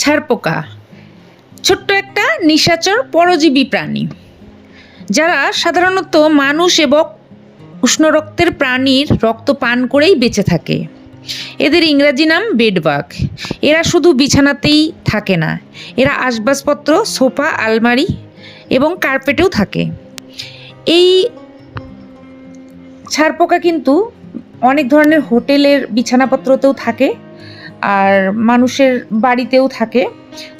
ছারপোকা। ছোট্ট একটা নিশাচর পরজীবী প্রাণী, যারা সাধারণত মানুষ এবং উষ্ণ রক্তের প্রাণীর রক্ত পান করেই বেঁচে থাকে। এদের ইংরাজি নাম বেডবাগ। এরা শুধু বিছানাতেই থাকে না, এরা আসবাবপত্র, সোফা, আলমারি এবং কার্পেটেও থাকে। এই ছারপোকা কিন্তু অনেক ধরনের হোটেলের বিছানাপত্রতেও থাকে আর মানুষের বাড়িতেও থাকে।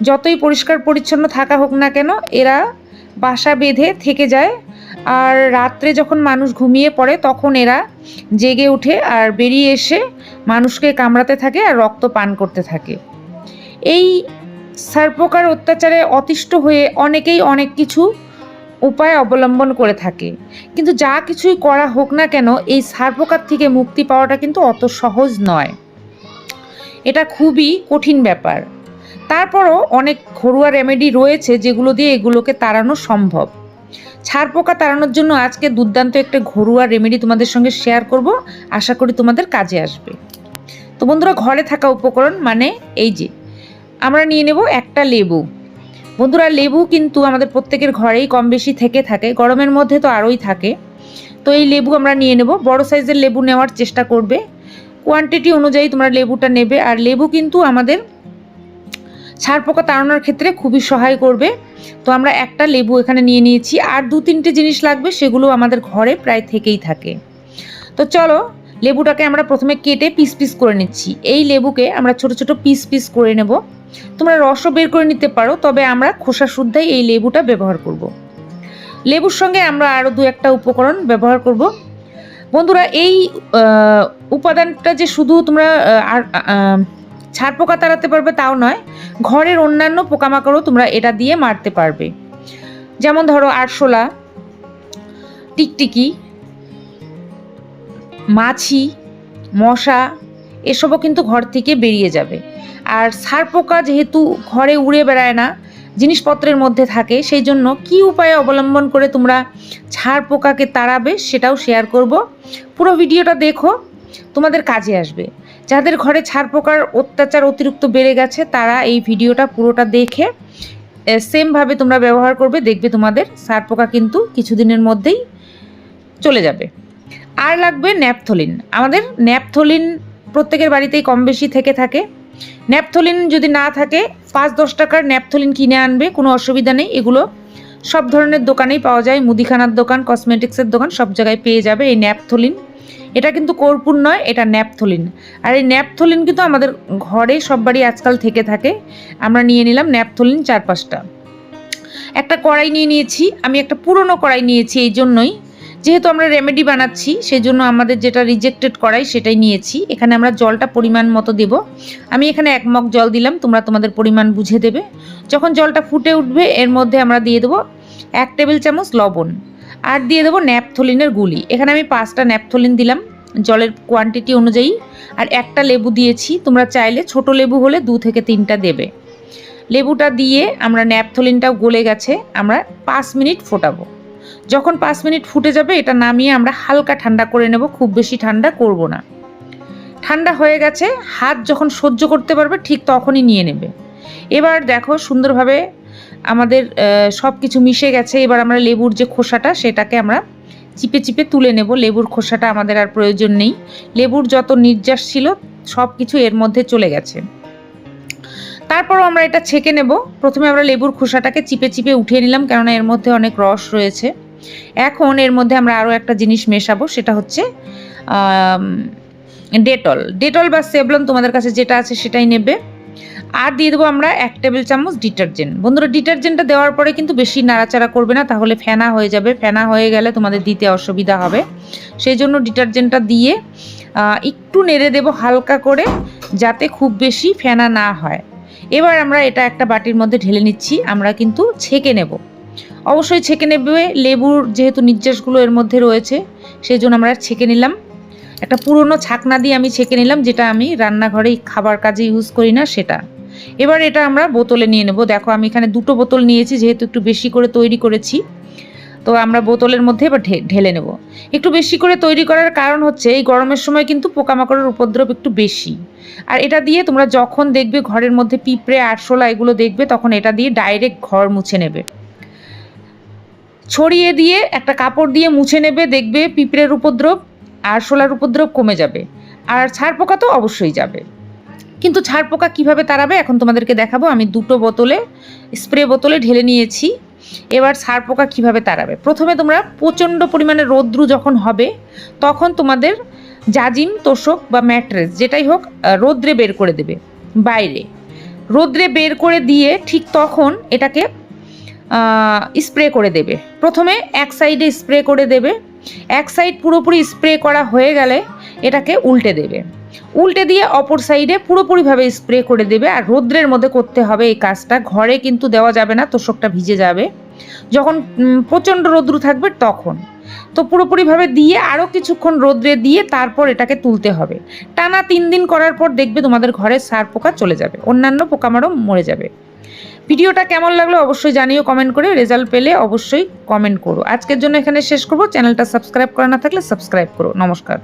যতই পরিষ্কার পরিচ্ছন্ন থাকা হোক না কেন, এরা বাসা বেঁধে থেকে যায়। আর রাত্রে যখন মানুষ ঘুমিয়ে পড়ে, তখন এরা জেগে উঠে আর বেরিয়ে এসে মানুষকে কামড়াতে থাকে আর রক্ত পান করতে থাকে। এই সার্পকার অত্যাচারে অতিষ্ঠ হয়ে অনেকেই অনেক কিছু উপায় অবলম্বন করে থাকে। কিন্তু যা কিছুই করা হোক না কেন, এই সার্পকার থেকে মুক্তি পাওয়াটা কিন্তু অত সহজ নয়। এটা খুবই কঠিন ব্যাপার। তারপরও অনেক ঘরোয়া রেমেডি রয়েছে যেগুলো দিয়ে এগুলোকে তাড়ানো সম্ভব। ছাড় পোকা তাড়ানোর জন্য আজকে দুর্দান্ত একটা ঘরোয়া রেমেডি তোমাদের সঙ্গে শেয়ার করব। আশা করি তোমাদের কাজে আসবে। তো বন্ধুরা, ঘরে থাকা উপকরণ মানে এই যে, আমরা নিয়ে নেব একটা লেবু। বন্ধুরা, লেবু কিন্তু আমাদের প্রত্যেকের ঘরেই কম বেশি থেকে থাকে, গরমের মধ্যে তো আরোই থাকে। তো এই লেবু আমরা নিয়ে নেব। বড় সাইজের লেবু নেওয়ার চেষ্টা করবে। কোয়ান্টিটি অনুযায়ী তোমরা লেবুটা নেবে। আর লেবু কিন্তু আমাদের ছাড় পোকা তাড়ানোর ক্ষেত্রে খুবই সহায় করবে। তো আমরা একটা লেবু এখানে নিয়ে নিয়েছি। আর দু তিনটে জিনিস লাগবে, সেগুলো আমাদের ঘরে প্রায় থেকেই থাকে। তো চলো, লেবুটাকে আমরা প্রথমে কেটে পিস পিস করে নিচ্ছি। এই লেবুকে আমরা ছোট ছোট পিস পিস করে নেব। তোমরা রসও বের করে নিতে পারো, তবে আমরা খোসা শুদ্ধাই এই লেবুটা ব্যবহার করব। লেবুর সঙ্গে আমরা আরও দু একটা উপকরণ ব্যবহার করব। বন্ধুরা, এই উপাদানটা যে শুধু তোমরা আর ছাড় পোকা তাড়াতে পারবে তাও নয়, ঘরের অন্যান্য পোকামাকড়ও তোমরা এটা দিয়ে মারতে পারবে। যেমন ধরো আরশোলা, টিকটিকি, মাছি, মশা, এসবও কিন্তু ঘর থেকে বেরিয়ে যাবে। আর সার পোকা যেহেতু ঘরে উড়ে বেড়ায় না জিনিসপত্রের মধ্যে থাকে সেই জন্য কি উপায় অবলম্বন করে তোমরা ছাড় পোকাকে তাড়াবে সেটাও শেয়ার করব। পুরো ভিডিওটা দেখো, তোমাদের কাজে আসবে। যাদের ঘরে ছাড় পোকার অত্যাচার অতিরিক্ত বেড়ে গেছে, তারা এই ভিডিওটা পুরোটা দেখে সেমভাবে তোমরা ব্যবহার করবে, দেখবে তোমাদের সার পোকা কিন্তু কিছুদিনের মধ্যেই চলে যাবে। আর লাগবে ন্যাপথলিন। আমাদের ন্যাপথলিন প্রত্যেকের বাড়িতেই কম বেশি থেকে থাকে। ন্যাপথলিন যদি না থাকে, পাঁচ দশ টাকার ন্যাপথলিন কিনে আনবে, কোনো অসুবিধা নেই। এগুলো সব ধরনের দোকানেই পাওয়া যায়। মুদিখানার দোকান, কসমেটিক্সের দোকান, সব জায়গায় পেয়ে যাবে এই ন্যাপথলিন। এটা কিন্তু কর্পূর নয়, এটা ন্যাপথলিন। আর এই ন্যাপথলিন কিন্তু আমাদের ঘরে সব বাড়ি আজকাল থেকে থাকে। আমরা নিয়ে নিলাম ন্যাপথলিন চার পাঁচটা। একটা কড়াই নিয়ে নিয়েছি। আমি একটা পুরনো কড়াই নিয়েছি, এই জন্যই। যেহেতু আমরা রেমেডি বানাচ্ছি সেই জন্য আমাদের যেটা রিজেক্টেড করাই সেটাই নিয়েছি। এখানে আমরা জলটা পরিমাণ মতো দেব। আমি এখানে এক মগ জল দিলাম, তোমরা তোমাদের পরিমাণ বুঝে দেবে। যখন জলটা ফুটে উঠবে, এর মধ্যে আমরা দিয়ে দেবো এক টেবিল চামচ লবণ। আর দিয়ে দেবো ন্যাপথলিনের গুলি এখানে আমি পাঁচটা ন্যাপথলিন দিলাম, জলের কোয়ান্টিটি অনুযায়ী। আর একটা লেবু দিয়েছি, তোমরা চাইলে ছোট লেবু হলে দু থেকে তিনটা দেবে। লেবুটা দিয়ে আমরা ন্যাপথলিনটাও গলে গেছে, আমরা পাঁচ মিনিট ফোটাবো। যখন পাঁচ মিনিট ফুটে যাবে, এটা নামিয়ে আমরা হালকা ঠান্ডা করে নেব, খুব বেশি ঠান্ডা করব না। ঠান্ডা হয়ে গেছে, হাত যখন সহ্য করতে পারবে, ঠিক তখনই নিয়ে নেবে। এবার দেখো সুন্দরভাবে আমাদের সব কিছু মিশে গেছে, এবার আমরা লেবুর যে খোসাটা, সেটাকে আমরা চিপে চিপে তুলে নেব। লেবুর খোসাটা আমাদের আর প্রয়োজন নেই। লেবুর যত নির্যাস ছিল সব কিছু এর মধ্যে চলে গেছে। তারপরও আমরা এটা ছেঁকে নেব। প্রথমে আমরা লেবুর খোসাটাকে চিপে চিপে উঠিয়ে নিলাম, কেননা এর মধ্যে অনেক রস রয়েছে। এখন এর মধ্যে আমরা আরও একটা জিনিস মেশাবো, সেটা হচ্ছে ডেটল। ডেটল বা সেভলন তোমাদের কাছে যেটা আছে সেটাই নেবে। আর দিয়ে দেবো আমরা এক টেবিল চামচ ডিটারজেন্ট। বন্ধুরা, ডিটারজেন্টটা দেওয়ার পরে কিন্তু বেশি নাড়াচাড়া করবে না, তাহলে ফেনা হয়ে যাবে। ফেনা হয়ে গেলে তোমাদের দিতে অসুবিধা হবে। সেই জন্য ডিটারজেন্টটা দিয়ে একটু নেড়ে দেবো হালকা করে, যাতে খুব বেশি ফেনা না হয়। এবার আমরা এটা একটা বাটির মধ্যে ঢেলে নিচ্ছি, আমরা কিন্তু ছেঁকে নেব। অবশ্যই ছেঁকে নেবে, লেবুর যেহেতু নির্যাসগুলো এর মধ্যে রয়েছে সেই জন্য আমরা ছেঁকে নিলাম। একটা পুরনো ছাকনা দিয়ে আমি ছেঁকে নিলাম, যেটা আমি রান্নাঘরেই খাবার কাজে ইউজ করি না সেটা। এবার এটা আমরা বোতলে নিয়ে নেব। দেখো, আমি এখানে দুটো বোতল নিয়েছি, যেহেতু একটু বেশি করে তৈরি করেছি। তো আমরা বোতলের মধ্যে এবার ঢেলে নেব। একটু বেশি করে তৈরি করার কারণ হচ্ছে, এই গরমের সময় কিন্তু পোকামাকড়ের উপদ্রব একটু বেশি। আর এটা দিয়ে তোমরা যখন দেখবে ঘরের মধ্যে পিঁপড়ে, আরশোলা এগুলো দেখবে, তখন এটা দিয়ে ডাইরেক্ট ঘর মুছে নেবে। ছড়িয়ে দিয়ে একটা কাপড় দিয়ে মুছে নেবে, দেখবে পিঁপড়ের উপদ্রব আর শোলার উপদ্রব কমে যাবে। আর ছাড় পোকা তো অবশ্যই যাবে। কিন্তু ছাড় পোকা কীভাবে তাড়াবে এখন তোমাদেরকে দেখাবো। আমি দুটো বোতলে, স্প্রে বোতলে ঢেলে নিয়েছি। এবার ছাড় পোকা কীভাবে তাড়াবে? প্রথমে তোমরা প্রচণ্ড পরিমাণে রৌদ্রু যখন হবে, তখন তোমাদের জাজিম, তোষক বা ম্যাট্রেস যেটাই হোক রোদ্রে বের করে দেবে বাইরে। রোদ্রে বের করে দিয়ে ঠিক তখন এটাকে স্প্রে করে দেবে। প্রথমে এক সাইডে স্প্রে করে দেবে। এক সাইড পুরোপুরি স্প্রে করা হয়ে গেলে এটাকে উল্টে দেবে। উল্টে দিয়ে অপর সাইডে পুরোপুরিভাবে স্প্রে করে দেবে আর রৌদ্রের মধ্যে করতে হবে এই কাজটা। ঘরে কিন্তু দেওয়া যাবে না, তোষকটা ভিজে যাবে। যখন প্রচণ্ড রৌদ্র থাকবে তখন। তো পুরোপুরিভাবে দিয়ে আরও কিছুক্ষণ রোদ্রে দিয়ে তারপর এটাকে তুলতে হবে। টানা তিন দিন করার পর দেখবে তোমাদের ঘরে সার পোকা চলে যাবে। অন্যান্য পোকামারও মরে যাবে। ভিডিওটা কেমন লাগল অবশ্যই জানিও কমেন্ট করে রেজাল্ট পেলে অবশ্যই কমেন্ট করো। আজকের জন্য এখানে শেষ করব। চ্যানেলটা সাবস্ক্রাইব করা না থাকলে সাবস্ক্রাইব করো। নমস্কার।